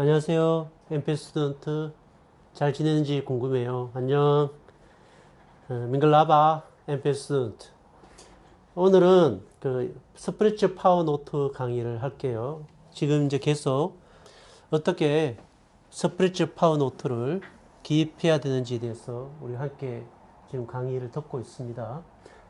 안녕하세요. MP 스튜던트 잘 지내는지 궁금해요. 안녕. 어, 민글라바 MP 스튜던트. 오늘은 그 스프리츠 파워 노트 강의를 할게요. 지금 이제 계속 어떻게 스프리츠 파워 노트를 기입해야 되는지에 대해서 우리 함께 지금 강의를 듣고 있습니다.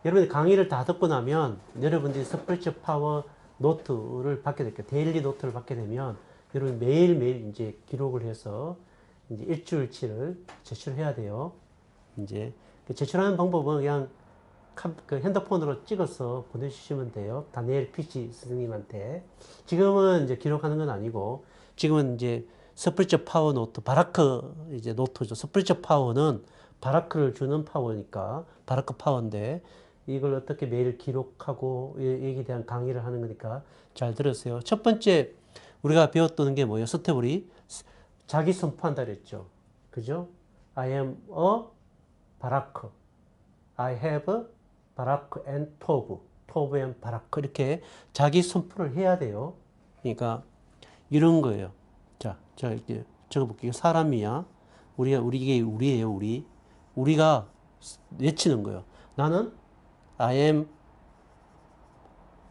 여러분이 강의를 다 듣고 나면 여러분들이 스프리츠 파워 노트를 받게 될게요. 데일리 노트를 받게 되면 여러분 매일매일 이제 기록을 해서 이제 일주일치를 제출해야 돼요. 이제 그 제출하는 방법은 그냥 카- 그 핸드폰으로 찍어서 보내주시면 돼요. 다니엘 피치 선생님한테. 지금은 이제 기록하는 건 아니고, 지금은 이제 스프리처 파워 노트, 바라크 이제 노트죠. 스프리처 파워는 바라크를 주는 파워니까, 바라크 파워인데, 이걸 어떻게 매일 기록하고, 이- 여기에 대한 강의를 하는 거니까 잘 들으세요. 첫 번째, 우리가 배웠던 게 뭐예요? 스텝이 자기 선포한다 그랬죠. 그죠? I am a 바라크. I have 바라크 and 토브. 토브 and 바라크. 이렇게 자기 선포를 해야 돼요. 그러니까 이런 거예요. 자, 자, 이렇게 적어볼게요. 사람이야. 우리가, 우리, 이게 우리예요, 우리. 우리가 외치는 거예요. 나는 I am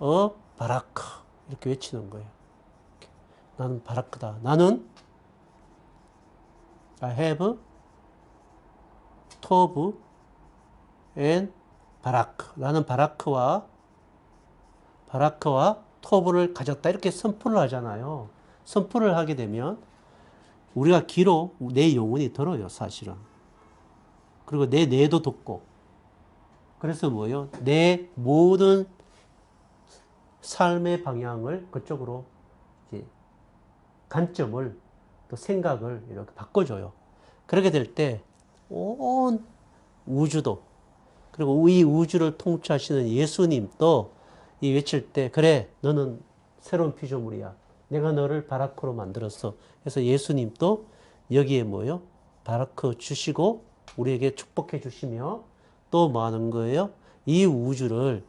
a 바라크. 이렇게 외치는 거예요. 나는 바라크다. 나는 I have 토브 and 바라크. 나는 바라크와 바라크와 토브를 가졌다. 이렇게 선포를 하잖아요. 선포를 하게 되면 우리가 귀로 내 영혼이 들어요, 사실은. 그리고 내 뇌도 듣고. 그래서 뭐요? 내 모든 삶의 방향을 그쪽으로 관점을 또 생각을 이렇게 바꿔줘요. 그렇게 될 때 온 우주도 그리고 이 우주를 통치하시는 예수님도 이 외칠 때 그래 너는 새로운 피조물이야. 내가 너를 바라크로 만들었어. 그래서 예수님도 여기에 뭐요? 바라크 주시고 우리에게 축복해 주시며 또 뭐 하는 거예요? 이 우주를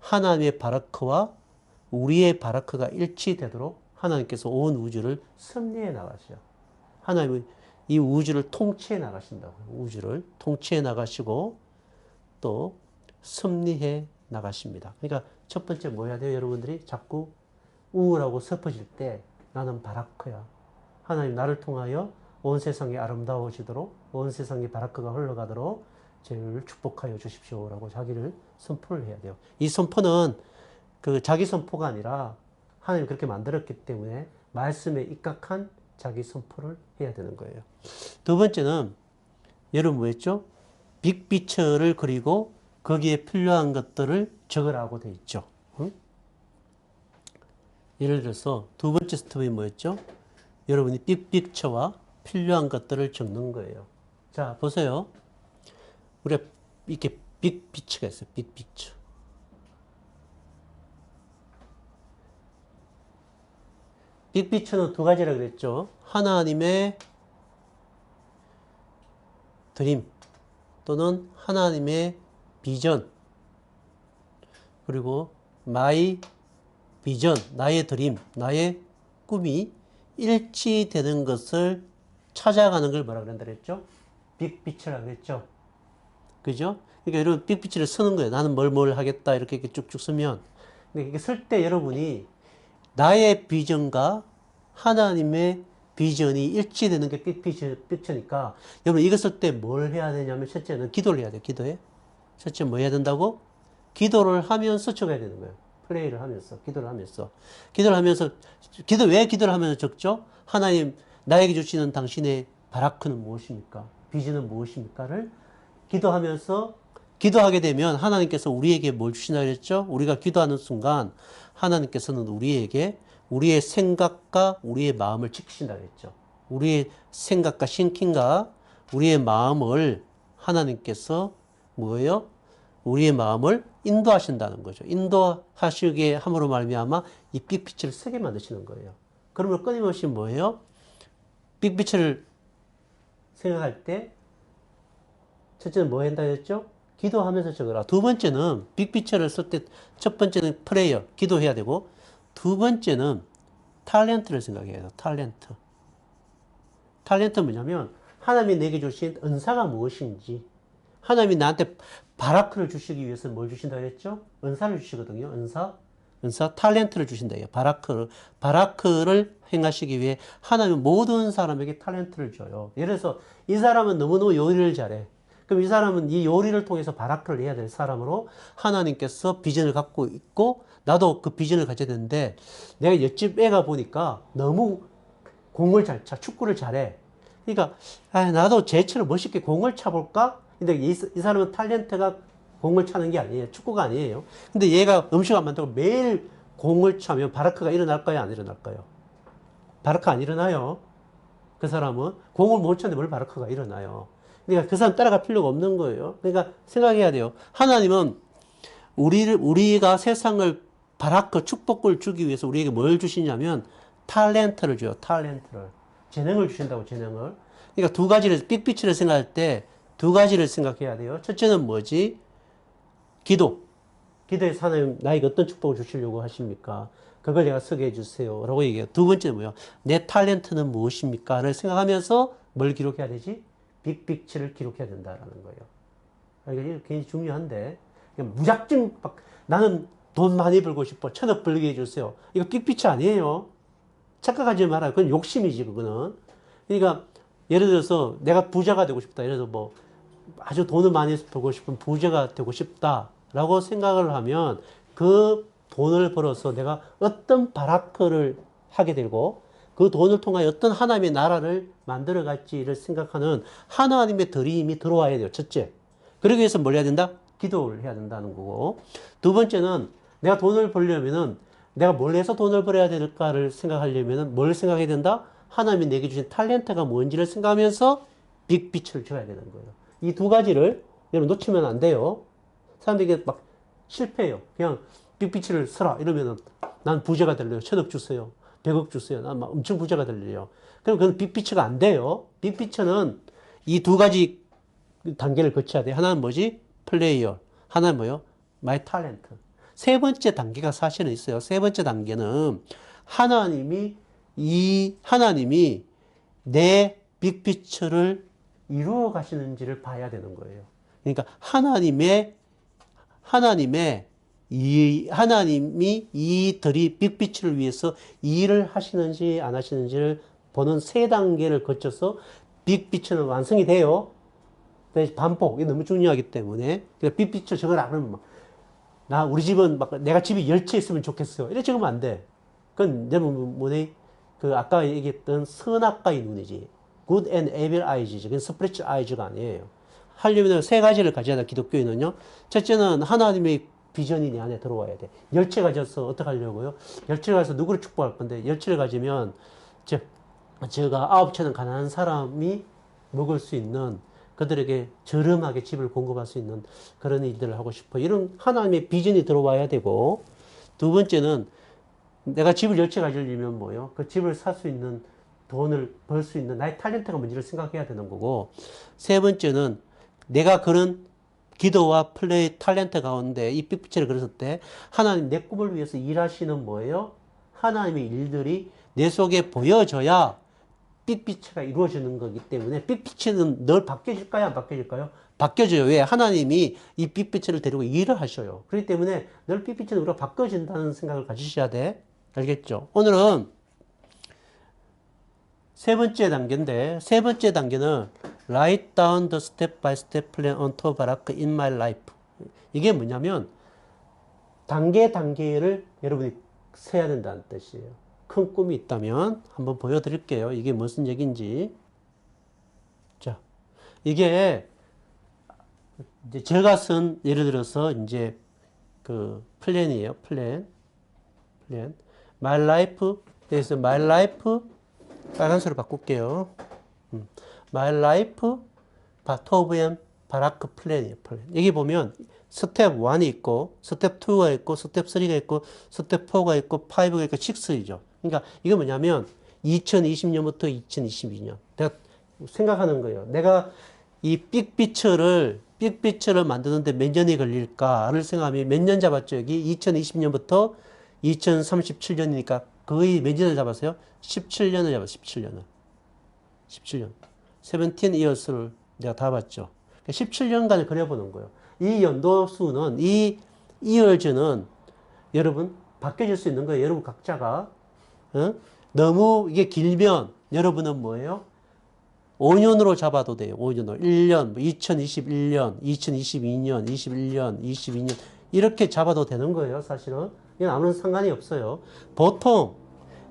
하나님의 바라크와 우리의 바라크가 일치되도록 하나님께서 온 우주를 섭리해 나가셔. 하나님이 이 우주를 통치해 나가신다고. 우주를 통치해 나가시고 또 섭리해 나가십니다. 그러니까 첫 번째 뭐 해야 돼요? 여러분들이 자꾸 우울하고 슬퍼질 때 나는 바라크야. 하나님 나를 통하여 온 세상이 아름다워지도록 온 세상에 바라크가 흘러가도록 저를 축복하여 주십시오라고 자기를 선포를 해야 돼요. 이 선포는 그 자기 선포가 아니라 하나님 그렇게 만들었기 때문에 말씀에 입각한 자기 선포를 해야 되는 거예요. 두 번째는 여러분 뭐 했죠? 빅피처를 그리고 거기에 필요한 것들을 적으라고 돼 있죠. 응? 예를 들어서 두 번째 스텝이 뭐였죠? 여러분이 빅픽처와 필요한 것들을 적는 거예요. 자, 보세요. 우리가 이렇게 빅피처가 있어요. 빅피처. 빅피처는 두 가지라 그랬죠. 하나님의 드림 또는 하나님의 비전 그리고 마이 비전, 나의 드림, 나의 꿈이 일치되는 것을 찾아가는 걸 뭐라 그런다 그랬죠? 빅피처라 그랬죠? 그죠? 그러니까 여러분 빅피처를 쓰는 거예요. 나는 뭘 뭘 하겠다 이렇게 쭉쭉 쓰면 근데 이게 쓸 때 여러분이 나의 비전과 하나님의 비전이 일치되는 게 픽처니까 여러분 이거 쓸때 뭘 해야 되냐면 첫째는 기도를 해야 돼요. 기도해. 첫째 뭐 해야 된다고? 기도를 하면서 적어야 되는 거예요. 플레이를 하면서, 기도를 하면서. 기도를 하면서, 기도, 왜 기도를 하면서 적죠? 하나님, 나에게 주시는 당신의 바라크는 무엇입니까? 비전은 무엇입니까?를 기도하면서, 기도하게 되면 하나님께서 우리에게 뭘 주시나 그랬죠? 우리가 기도하는 순간 하나님께서는 우리에게 우리의 생각과 우리의 마음을 지키신다 그랬죠. 우리의 생각과 신킹과 우리의 마음을 하나님께서 뭐예요? 우리의 마음을 인도하신다는 거죠. 인도하시게 함으로 말미암아 이 빅피처를 쓰게 만드시는 거예요. 그러면 끊임없이 뭐예요? 빅피처를 생각할 때 첫째는 뭐 한다 했죠? 기도하면서 적어라. 두 번째는 빅피처를 쓸 때 첫 번째는 프레이어, 기도해야 되고 두 번째는 탤런트를 생각해야 돼요. 탤런트. 탤런트 뭐냐면 하나님이 내게 주신 은사가 무엇인지 하나님이 나한테 바라크를 주시기 위해서 뭘 주신다 그랬죠? 은사를 주시거든요. 은사. 은사 탤런트를 주신다요. 바라크를 바라크를 행하시기 위해 하나님은 모든 사람에게 탤런트를 줘요. 예를 들어서 이 사람은 너무너무 요리를 잘해. 그럼 이 사람은 이 요리를 통해서 바라크를 해야 될 사람으로 하나님께서 비전을 갖고 있고 나도 그 비전을 가져야 되는데 내가 옆집 애가 보니까 너무 공을 잘 차, 축구를 잘해. 그러니까 아, 나도 쟤처럼 멋있게 공을 차볼까? 근데 이, 이 사람은 탤런트가 공을 차는 게 아니에요. 축구가 아니에요. 근데 얘가 음식 안 만들고 매일 공을 차면 바라크가 일어날까요? 안 일어날까요? 바라크 안 일어나요. 그 사람은 공을 못 차는데 뭘 바라크가 일어나요. 그러니까 그 사람 따라갈 필요가 없는 거예요. 그러니까 생각해야 돼요. 하나님은 우리를 우리가 세상을 바라크 축복을 주기 위해서 우리에게 뭘 주시냐면 탤런트를 줘요. 탤런트를 재능을 주신다고 재능을. 그러니까 두 가지를 빅피치를 생각할 때 두 가지를 생각해야 돼요. 첫째는 뭐지? 기도. 기도에서 하나님 나에게 어떤 축복을 주시려고 하십니까? 그걸 내가 쓰게 해주세요. 라고 얘기해요. 두 번째는 뭐예요? 내 탤런트는 무엇입니까? 를 생각하면서 뭘 기록해야 되지? 빅픽치를 기록해야 된다라는 거예요. 아, 이게 굉장히 중요한데, 그냥 무작정 막 나는 돈 많이 벌고 싶어. 천억 벌게 해주세요. 이거 빅픽치 아니에요. 착각하지 말아요. 그건 욕심이지, 그거는. 그러니까, 예를 들어서 내가 부자가 되고 싶다. 예를 들어서 뭐, 아주 돈을 많이 벌고 싶은 부자가 되고 싶다라고 생각을 하면 그 돈을 벌어서 내가 어떤 바라크를 하게 되고 그 돈을 통하여 어떤 하나님의 나라를 만들어 갈지를 생각하는 하나님의 드림이 들어와야 돼요. 첫째. 그러기 위해서 뭘 해야 된다? 기도를 해야 된다는 거고. 두 번째는 내가 돈을 벌려면은 내가 뭘 해서 돈을 벌어야 될까를 생각하려면은 뭘 생각해야 된다? 하나님이 내게 주신 탤런트가 뭔지를 생각하면서 빅빛을 줘야 되는 거예요. 이 두 가지를 여러분 놓치면 안 돼요. 사람들이 막 실패해요. 그냥 빅빛을 써라 이러면은 난 부자가 될래요. 천억 주세요. 백억 주세요. 난 막 엄청 부자가 될래요. 그럼 그건 빅피처가 안 돼요. 빅피처는 이 두 가지 단계를 거쳐야 돼. 하나는 뭐지? 플레이어. 하나는 뭐요? 마이 탤런트. 세 번째 단계가 사실은 있어요. 세 번째 단계는 하나님이 이 하나님이 내 빅피처를 이루어 가시는지를 봐야 되는 거예요. 그러니까 하나님의 하나님의 이 하나님이 이들이 빅피치를 위해서 일을 하시는지 안 하시는지를 보는 세 단계를 거쳐서 빅피치는 완성이 돼요. 반복 이게 너무 중요하기 때문에 그러니까 저걸 안 하면 막, 나 우리 집은 막 내가 집이 열채 있으면 좋겠어. 이래 적으면 안 돼. 그건 여러분 뭐네 그 아까 얘기했던 선악과의 눈이지. good and evil eyes지. 그건 spiritual eyes가 아니에요. 하려면 세 가지를 가져야 돼, 기독교인은요. 첫째는 하나님의 비전이 내 안에 들어와야 돼. 열쇠 가져서 어떻게 하려고요? 열쇠를 가져서 누구를 축복할 건데, 열쇠를 가지면, 저, 제가 아홉 채는 가난한 사람이 먹을 수 있는 그들에게 저렴하게 집을 공급할 수 있는 그런 일들을 하고 싶어. 이런 하나님의 비전이 들어와야 되고, 두 번째는 내가 집을 열채 가지려면 뭐요? 그 집을 살 수 있는 돈을 벌 수 있는 나의 탤런트가 뭔지를 생각해야 되는 거고, 세 번째는 내가 그런 기도와 플레이 탤런트 가운데 이 빅피처를 그렸을 때 하나님 내 꿈을 위해서 일하시는 뭐예요? 하나님의 일들이 내 속에 보여져야 빅피처가 이루어지는 거기 때문에 빅피처는 늘 바뀌어질까요? 안 바뀌어질까요? 바뀌어져요. 왜? 하나님이 이 빅피처를 데리고 일을 하셔요. 그렇기 때문에 늘 빅피처는 우리가 바뀌어진다는 생각을 가지셔야 돼. 알겠죠? 오늘은 세 번째 단계인데 세 번째 단계는 write down the step by step plan on top of in my life. 이게 뭐냐면 단계 단계를 여러분이 세야 된다는 뜻이에요. 큰 꿈이 있다면 한번 보여드릴게요. 이게 무슨 얘기인지. 자, 이게 이제 제가 쓴 예를 들어서 이제 그 플랜이에요. 플랜, 플랜. My life, 그래서 my life 빨간색으로 바꿀게요. 음. My life, 바토브엠, 바라크 플랜이에요. 플랜. 여기 보면 스텝 1이 있고, 스텝 2가 있고, 스텝 3가 있고, 스텝 4가 있고, 5가 있고, 6이죠. 그러니까 이게 뭐냐면 2020년부터 2022년. 내가 생각하는 거예요. 내가 이 빅피처를 빅피처를 만드는데 몇 년이 걸릴까를 생각하면 몇 년 잡았죠? 여기 2020년부터 2037년이니까 거의 몇 년을 잡았어요? 17년을 잡았어요. 17년을. 17년. 17 years를 내가 다 봤죠. 17년간을 그려보는 거예요. 이 연도수는, 이 years는 여러분 바뀌어질 수 있는 거예요. 여러분 각자가. 어? 너무 이게 길면 여러분은 뭐예요? 5년으로 잡아도 돼요. 5년으로. 1년, 뭐 2021년, 2022년, 21년, 22년. 이렇게 잡아도 되는 거예요, 사실은. 이건 아무런 상관이 없어요. 보통,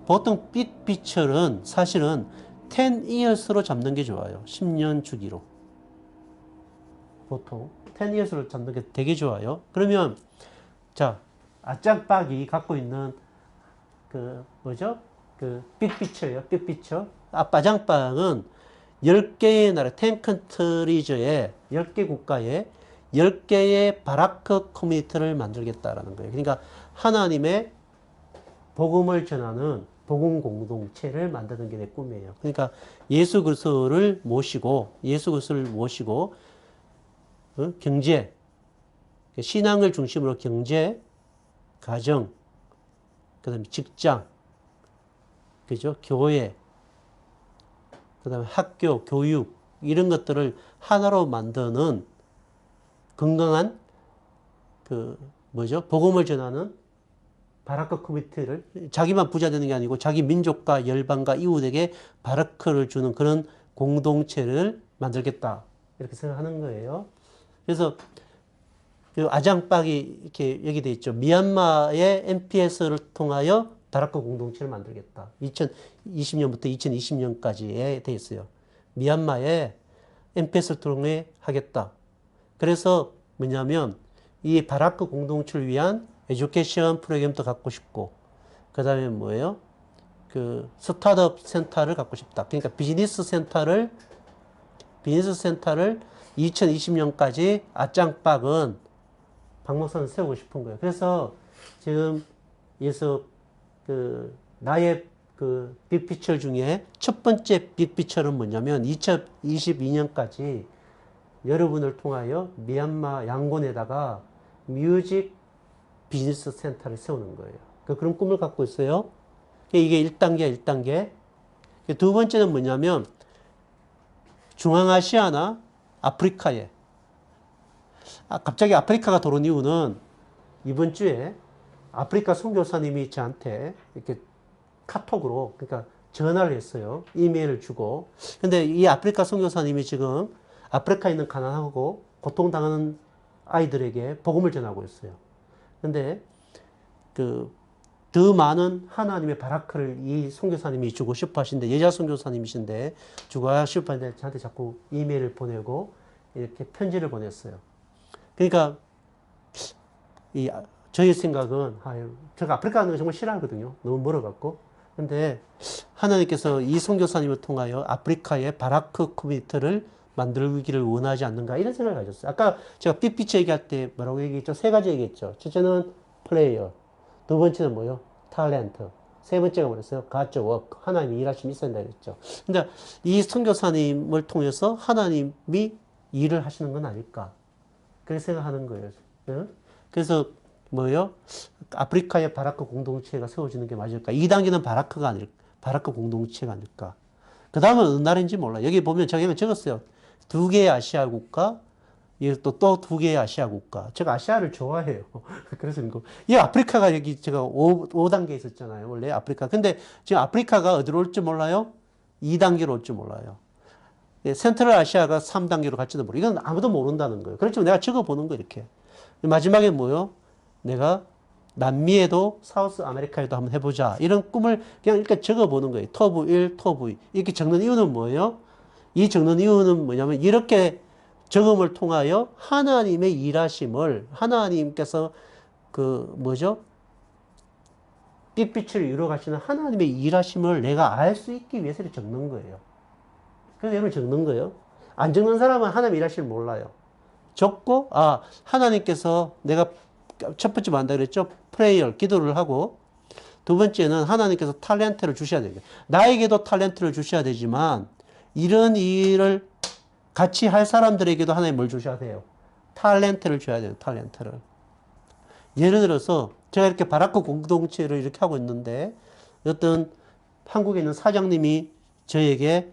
보통 빅피처는 사실은 10 years로 잡는 게 좋아요. 10년 주기로. 보통 10 years로 잡는 게 되게 좋아요. 그러면, 자, 아짝박이 갖고 있는 그, 뭐죠? 그, 빅피처예요. 빅피처. 아빠장빵은 10개의 나라, 10 컨트리즈의 10개 국가에 10개의 바라크 커뮤니티를 만들겠다라는 거예요. 그러니까 하나님의 복음을 전하는 복음 공동체를 만드는 게 내 꿈이에요. 그러니까 예수 그리스도를 모시고 예수 그리스도를 모시고 어? 경제 신앙을 중심으로 경제, 가정, 그다음에 직장, 그죠? 교회, 그다음에 학교, 교육 이런 것들을 하나로 만드는 건강한 그 뭐죠? 복음을 전하는 바라크 커뮤니티를 자기만 부자 되는 게 아니고 자기 민족과 열방과 이웃에게 바라크를 주는 그런 공동체를 만들겠다 이렇게 생각하는 거예요. 그래서 그 아장박이 이렇게 얘기돼 있죠. 미얀마의 NPS를 통하여 바라크 공동체를 만들겠다. 2020년부터 2020년까지에 돼 있어요. 미얀마에 NPS를 통해 하겠다. 그래서 뭐냐면 이 바라크 공동체를 위한 에듀케이션 프로그램도 갖고 싶고 그 다음에 뭐예요? 그 스타트업 센터를 갖고 싶다. 그러니까 비즈니스 센터를 비즈니스 센터를 2020년까지 아짱박은 박목선을 세우고 싶은 거예요. 그래서 지금 예서 그 나의 그 빅피처 중에 첫 번째 빅피처는 뭐냐면 2022년까지 여러분을 통하여 미얀마 양곤에다가 뮤직 비즈니스 센터를 세우는 거예요. 그 그런 꿈을 갖고 있어요. 이게 1단계, 1단계. 두 번째는 뭐냐면 중앙아시아나 아프리카에 아, 갑자기 아프리카가 들어온 이유는 이번 주에 아프리카 선교사님이 저한테 이렇게 카톡으로 그러니까 전화를 했어요. 이메일을 주고. 근데 이 아프리카 선교사님이 지금 아프리카에 있는 가난하고 고통당하는 아이들에게 복음을 전하고 있어요. 근데 그 더 많은 하나님의 바라크를 이 선교사님이 주고 싶어 하신데 여자 선교사님이신데 주고 싶어 하는데 저한테 자꾸 이메일을 보내고 이렇게 편지를 보냈어요. 그러니까 이 저희 생각은 아유, 제가 아프리카 가는 거 정말 싫어하거든요. 너무 멀어갖고. 근데 하나님께서 이 선교사님을 통하여 아프리카의 바라크 커뮤니티를 만들기를 원하지 않는가 이런 생각을 가졌어요. 아까 제가 삐삐치 얘기할 때 뭐라고 얘기했죠? 세 가지 얘기했죠. 첫째는 플레이어, 두 번째는 뭐요? 탤런트, 세 번째가 뭐랬어요? 가짜 워크, 하나님이 일하심이 있어야 된다 그랬죠. 근데 이 선교사님을 통해서 하나님이 일을 하시는 건 아닐까? 그렇게 생각하는 거예요. 응? 그래서 뭐요? 아프리카의 바라크 공동체가 세워지는 게 맞을까? 2단계는 바라크가 아닐, 바라크 공동체가 아닐까? 그 다음은 어느 나라인지 몰라. 여기 보면 저기 적었어요. 두 개의 아시아 국가, 또또 두 개의 아시아 국가. 제가 아시아를 좋아해요. 그래서 이거 이 아프리카가 여기 제가 5, 5단계 있었잖아요. 원래 아프리카. 근데 지금 아프리카가 어디로 올지 몰라요? 2단계로 올지 몰라요. 예, 센트럴 아시아가 3단계로 갈지도 모르. 이건 아무도 모른다는 거예요. 그렇지만 내가 적어 보는 거 이렇게. 마지막에 뭐요? 내가 남미에도 사우스 아메리카에도 한번 해보자. 이런 꿈을 그냥 이렇게 적어 보는 거예요. 터브 1, 터브 2. 이렇게 적는 이유는 뭐예요? 이 적는 이유는 뭐냐면 이렇게 적음을 통하여 하나님의 일하심을 하나님께서 그 뭐죠? 빛빛을 이루어 가시는 하나님의 일하심을 내가 알 수 있기 위해서 적는 거예요. 그래서 여러분 적는 거예요. 안 적는 사람은 하나님 일하심을 몰라요. 적고 아 하나님께서 내가 첫 번째 뭐 한다 그랬죠? 프레이어 기도를 하고 두 번째는 하나님께서 탤런트를 주셔야 돼요. 나에게도 탤런트를 주셔야 되지만 이런 일을 같이 할 사람들에게도 하나님 뭘 주셔야 돼요? 탤런트를 줘야 돼요. 탤런트를. 예를 들어서 제가 이렇게 바라크 공동체를 이렇게 하고 있는데 어떤 한국에 있는 사장님이 저에게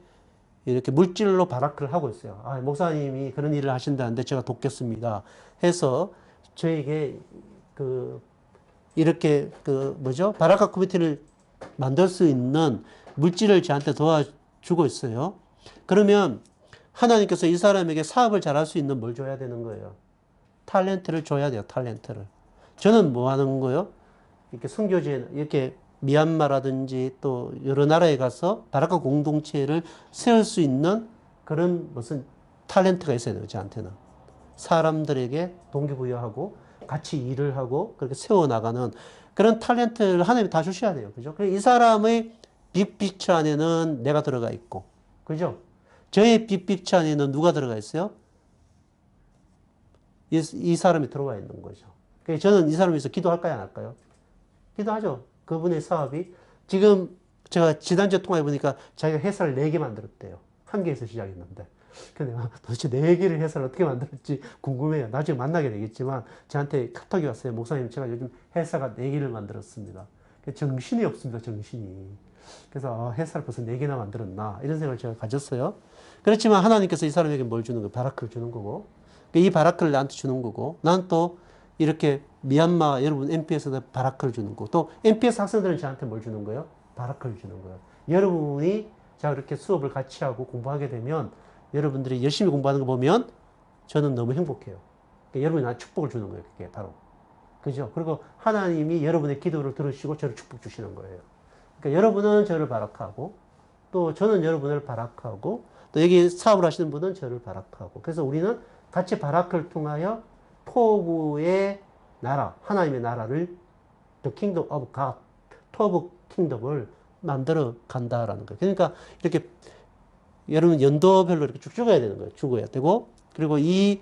이렇게 물질로 바라크를 하고 있어요. 아, 목사님이 그런 일을 하신다는데 제가 돕겠습니다. 해서 저에게 그 이렇게 그 뭐죠? 바라카 커뮤니티를 만들 수 있는 물질을 저한테 도와주고 있어요. 그러면 하나님께서 이 사람에게 사업을 잘할 수 있는 뭘 줘야 되는 거예요? 탤런트를 줘야 돼요. 탤런트를. 저는 뭐 하는 거예요? 이렇게 선교제 이렇게 미얀마라든지 또 여러 나라에 가서 바라카 공동체를 세울 수 있는 그런 무슨 탤런트가 있어야 돼요. 저한테는. 사람들에게 동기부여하고 같이 일을 하고 그렇게 세워나가는 그런 탤런트를 하나님이 다 주셔야 돼요. 그죠? 이 사람의 빅픽처 안에는 내가 들어가 있고, 그죠? 저의 빅픽처 안에는 누가 들어가 있어요? 이, 이 사람이 들어가 있는 거죠. 그래서 저는 이 사람에서 기도할까요? 안 할까요? 기도하죠. 그분의 사업이. 지금 제가 지난주에 통화해 보니까 자기가 회사를 4개 만들었대요. 한 개에서 시작했는데. 근데 도대체 4개를 회사를 어떻게 만들었지 궁금해요. 나중에 만나게 되겠지만 저한테 카톡이 왔어요. 목사님 제가 요즘 회사가 4개를 만들었습니다. 정신이 없습니다. 정신이. 그래서 아, 회사를 벌써 4개나 만들었나 이런 생각을 제가 가졌어요. 그렇지만 하나님께서 이 사람에게 뭘 주는 거예요? 바라크를 주는 거고 이 바라크를 나한테 주는 거고 난 또 이렇게 미얀마 여러분 MPS도 바라크를 주는 거고 또 MPS 학생들은 저한테 뭘 주는 거예요? 바라크를 주는 거예요. 여러분이 자 이렇게 수업을 같이 하고 공부하게 되면 여러분들이 열심히 공부하는 거 보면 저는 너무 행복해요. 그러니까 여러분이 나한테 축복을 주는 거예요. 그게 바로. 그죠? 그리고 하나님이 여러분의 기도를 들으시고 저를 축복 주시는 거예요. 그러니까 여러분은 저를 바락하고 또 저는 여러분을 바락하고 또 여기 사업을 하시는 분은 저를 바락하고 그래서 우리는 같이 바락을 통하여 토부의 나라, 하나님의 나라를 The Kingdom of God, 토부 킹덤을 만들어 간다라는 거예요. 그러니까 이렇게 여러분 연도별로 이렇게 쭉 죽어야 되는 거예요. 죽어야 되고 그리고 이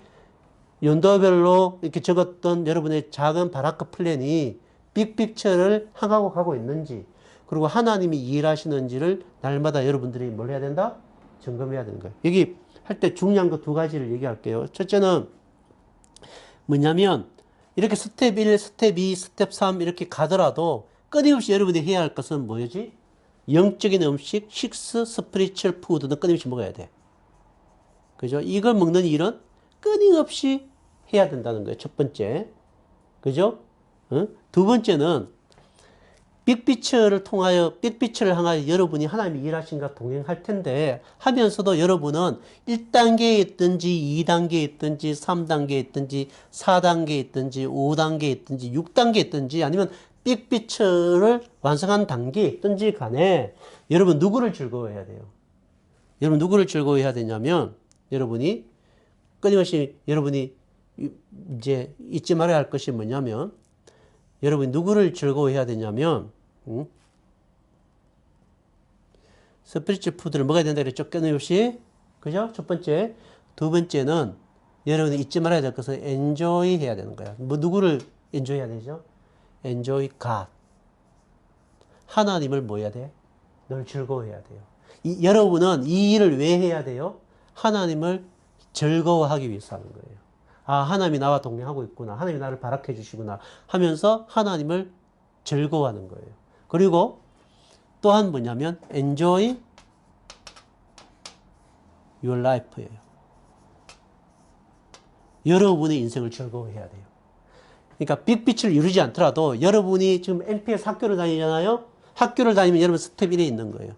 연도별로 이렇게 적었던 여러분의 작은 바라크 플랜이 빅픽처를 향하고 가고 있는지 그리고 하나님이 일하시는지를 날마다 여러분들이 뭘 해야 된다? 점검해야 되는 거예요. 여기 할 때 중요한 거 두 가지를 얘기할게요. 첫째는 뭐냐면 이렇게 스텝 1, 스텝 2, 스텝 3 이렇게 가더라도 끊임없이 여러분이 해야 할 것은 뭐지? 영적인 음식, 식스, 스피리추얼 푸드는 끊임없이 먹어야 돼. 그죠? 이걸 먹는 일은 끊임없이 해야 된다는 거예요. 첫 번째. 그죠? 어? 두 번째는 빅피처를 통하여 빅피처를 향하여 여러분이 하나님이 일하신과 동행할 텐데 하면서도 여러분은 1단계에 있든지 2단계에 있든지 3단계에 있든지 4단계에 있든지 5단계에 있든지 6단계에 있든지 아니면 빅피처를 완성한 단계에 있든지 간에 여러분 누구를 즐거워해야 돼요? 여러분 누구를 즐거워해야 되냐면 여러분이 끊임없이 여러분이 이제 잊지 말아야 할 것이 뭐냐면 여러분이 누구를 즐거워해야 되냐면 응? 스피리추 푸드를 먹어야 된다 그랬죠? 끊임없이 그죠? 첫 번째 두 번째는 여러분이 잊지 말아야 될 것은 엔조이 해야 되는 거야 뭐 누구를 엔조이 해야 되죠? enjoy God. 하나님을 뭐 해야 돼? 늘 즐거워해야 돼요. 이, 여러분은 이 일을 왜 해야 돼요? 하나님을 즐거워하기 위해서 하는 거예요. 아, 하나님이 나와 동행하고 있구나. 하나님이 나를 바락해 주시구나. 하면서 하나님을 즐거워하는 거예요. 그리고 또한 뭐냐면 enjoy your life예요. 여러분의 인생을 즐거워해야 돼요. 그러니까 빅빛을 이루지 않더라도 여러분이 지금 NPS 학교를 다니잖아요. 학교를 다니면 여러분 스텝 1에 있는 거예요.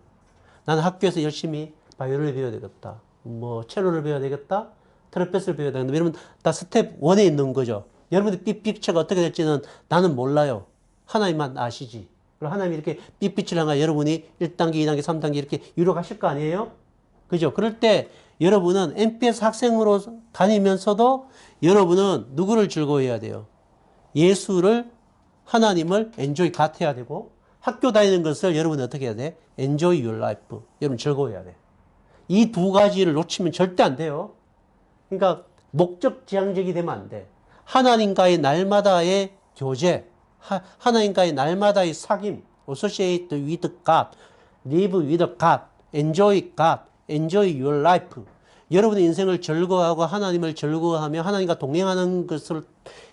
나는 학교에서 열심히 바이올을 배워야 되겠다. 뭐 첼로를 배워야 되겠다. 트럼펫을 배워야 되겠다. 여러분 다 스텝 1에 있는 거죠. 여러분의 빅픽처가 어떻게 될지는 나는 몰라요. 하나님만 아시지. 그리고 하나님이 이렇게 빅빛을 향하 여러분이 1단계, 2단계, 3단계 이렇게 이루어가실 거 아니에요? 그죠? 그럴 때 여러분은 NPS 학생으로 다니면서도 여러분은 누구를 즐거워해야 돼요? 예수를 하나님을 엔조이 같아야 되고 학교 다니는 것을 여러분이 어떻게 해야 돼? 엔조이 your life. 여러분 즐거워해야 돼. 이 두 가지를 놓치면 절대 안 돼요. 그러니까 목적 지향적이 되면 안 돼. 하나님과의 날마다의 교제, 하, 하나님과의 날마다의 사귐, associate with God, live with God, enjoy God, enjoy your life. 여러분의 인생을 즐거워하고 하나님을 즐거워하며 하나님과 동행하는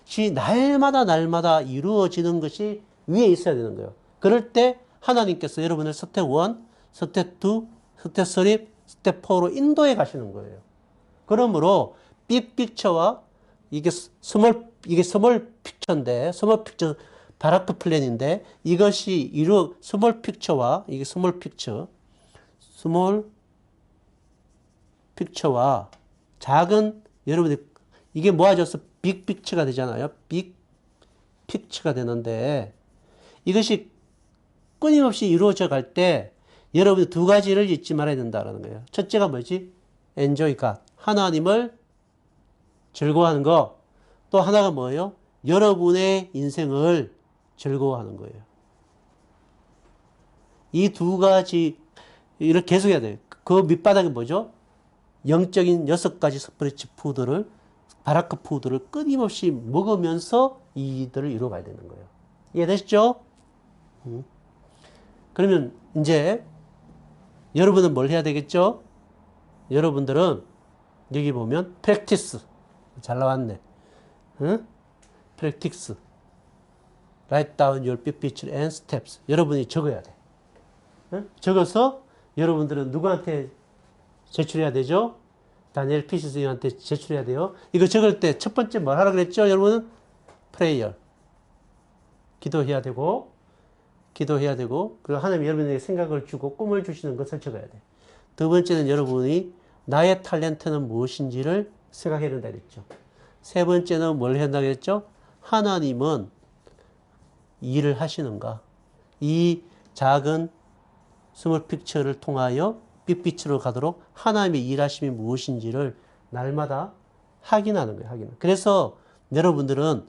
시 날마다 날마다 이루어지는 것이 위에 있어야 되는 거예요. 그럴 때 하나님께서 여러분을 스텝 1, 스텝 2, 스텝 3, 스텝 4로 인도해 가시는 거예요. 그러므로 빅 픽처와 이게 스몰 이게 스몰 픽처인데 스몰 픽처 바라크 플랜인데 이것이 이루 스몰 픽처와 이게 스몰 픽처 스몰 픽처와 작은 여러분들 이게 모아져서 빅 픽처가 되잖아요. 빅 픽처가 되는데 이것이 끊임없이 이루어져 갈 때 여러분이 두 가지를 잊지 말아야 된다라는 거예요. 첫째가 뭐지? enjoy. 하나님을 즐거워하는 거. 또 하나가 뭐예요? 여러분의 인생을 즐거워하는 거예요. 이 두 가지 이렇게 계속 해야 돼요. 그 밑바닥에 뭐죠? 영적인 여섯 가지 스프리치 푸드를 바라크 푸드를 끊임없이 먹으면서 이들을 이루어가야 되는 거예요. 이해되시죠? 음. 그러면 이제 여러분은 뭘 해야 되겠죠? 여러분들은 여기 보면 practice 잘 나왔네. 응? practice write down your big picture and steps 여러분이 적어야 돼. 응? 적어서 여러분들은 누구한테 제출해야 되죠? 다니엘 피시 선생님한테 제출해야 돼요. 이거 적을 때 첫 번째 뭘 하라 그랬죠? 여러분은 prayer 기도해야 되고 기도해야 되고 그리고 하나님 여러분에게 생각을 주고 꿈을 주시는 것을 적어야 돼. 두 번째는 여러분이 나의 탤런트는 무엇인지를 생각해야 된다 그랬죠. 세 번째는 뭘 된다 그랬죠? 하나님은 일을 하시는가? 이 작은 스몰 픽처를 통하여 빅피처로 가도록 하나님의 일하심이 무엇인지를 날마다 확인하는 거예요. 확인. 그래서 여러분들은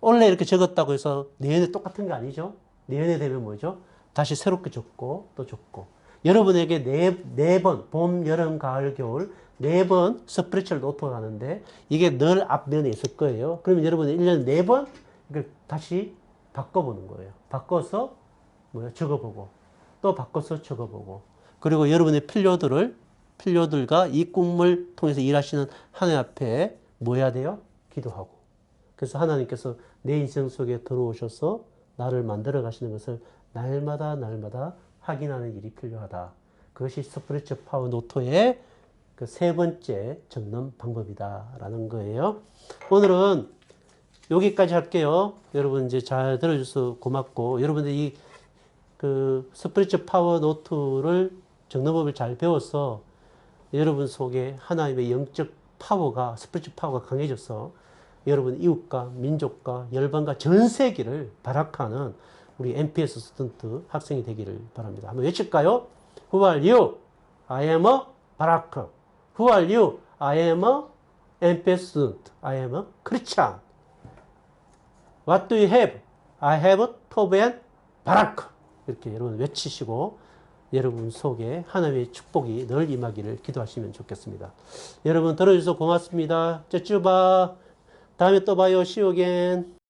원래 이렇게 적었다고 해서 내년에 똑같은 거 아니죠? 내년에 되면 뭐죠? 다시 새롭게 적고 또 적고. 여러분에게 네, 네 번, 봄, 여름, 가을, 겨울, 네 번 스프리처를 노트가 가는데 이게 늘 앞면에 있을 거예요. 그러면 여러분이 1년에 네 번 다시 바꿔보는 거예요. 바꿔서 뭐야 적어보고 또 바꿔서 적어보고 그리고 여러분의 필요들을 필요들과 이 꿈을 통해서 일하시는 하나님 앞에 뭐 해야 돼요? 기도하고 그래서 하나님께서 내 인생 속에 들어오셔서 나를 만들어 가시는 것을 날마다 날마다 확인하는 일이 필요하다. 그것이 스프리처 파워 노트의 그 세 번째 적는 방법이다라는 거예요. 오늘은 여기까지 할게요. 여러분 이제 잘 들어주셔서 고맙고 여러분들 이 그 스프리처 파워 노트를 적는 법을 잘 배워서 여러분 속에 하나님의 영적 파워가 스프리처 파워가 강해져서 여러분 이웃과 민족과 열방과 전 세계를 발악하는 우리 MPS 스턴트 학생이 되기를 바랍니다. 한번 외칠까요? Who are you? I am a 바라크. Who are you? I am a MPS student. I am a Christian. What do you have? I have a top and 바라크. 이렇게 여러분 외치시고 여러분 속에 하나님의 축복이 늘 임하기를 기도하시면 좋겠습니다. 여러분 들어주셔서 고맙습니다. 쭈쭈바. 다음에 또 봐요. Again.